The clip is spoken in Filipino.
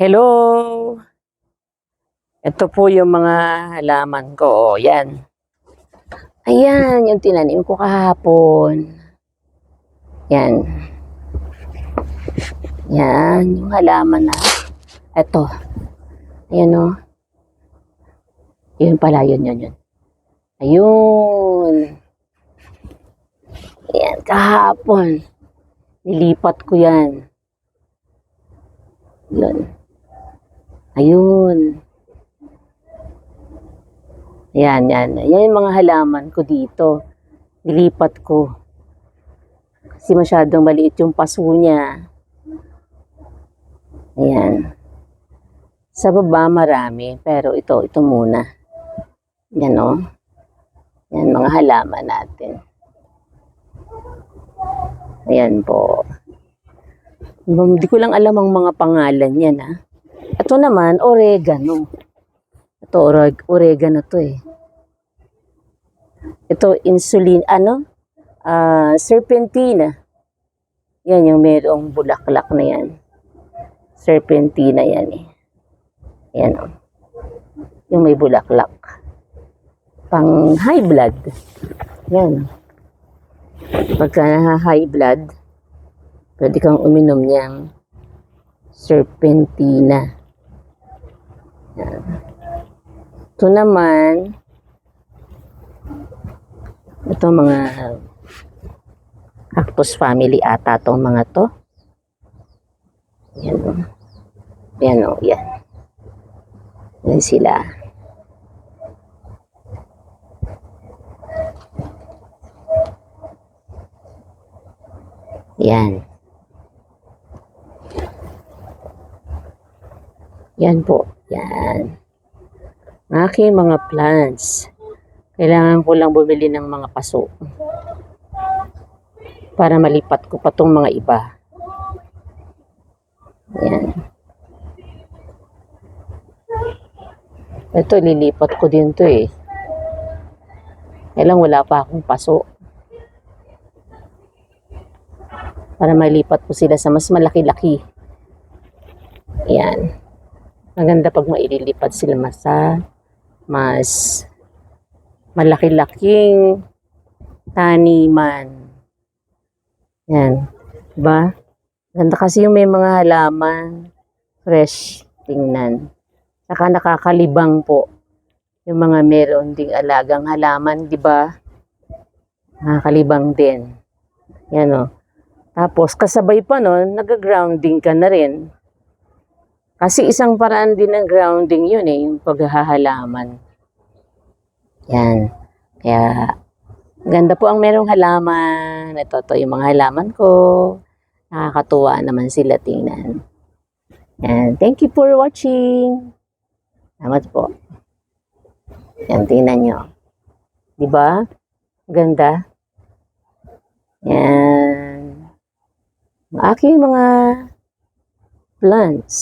Hello! Ito po yung mga halaman ko. O, yan. Ayan, yung tinanim ko kahapon. Yan. Yan, yung halaman na. Ito. Ayan o. Yun pala, yun, yun, yun. Ayun. Ayan, kahapon. Nilipat ko yan. Yun. Ayun. Yan, yan. Yan yung mga halaman ko dito. Nilipat ko. Kasi masyadong maliit yung paso niya. Ayan. Sa baba marami, pero ito, ito muna. Yan o. Yan, mga halaman natin. Ayan po. Hindi ko lang alam ang mga pangalan yan, ha. Ito naman, oregano. Ito, oreg- oregano to eh. Ito, insulin, ano? Ah, serpentina. Yan yung merong bulaklak na yan. Serpentina yan eh. Yan o. Yung may bulaklak. Pang high blood. Yan. Pagka high blood, pwede kang uminom niyang serpentina. Yan. Ito naman, ito mga cactus family ata tong mga to. Yan o. Yan o, yan. Yan sila. Yan. Yan po. Yan. Aking mga plants. Kailangan ko lang bumili ng mga paso. Para malipat ko pa tong mga iba. Yan. Ito, lilipat ko din to eh. Kailang wala pa akong paso. Para malipat ko sila sa mas malaki-laki. Maganda pag maililipat sila mas sa mas malaki-laking taniman. Yan. Diba? Ganda kasi yung may mga halaman. Fresh. Tingnan. Saka nakakalibang po. Yung mga meron ding alagang halaman, di ba? Nakakalibang din. Yan o. Tapos, kasabay pa nun, nag-grounding ka na rin. Kasi isang paraan din ng grounding yun eh, yung paghahalaman. Yan. Kaya, ganda po ang merong halaman. Ito, to yung mga halaman ko. Nakakatuwa naman sila tingnan. Yan. Thank you for watching. Salamat po. Yan, tingnan nyo. Di ba? Ganda. Yan. Aking mga plants.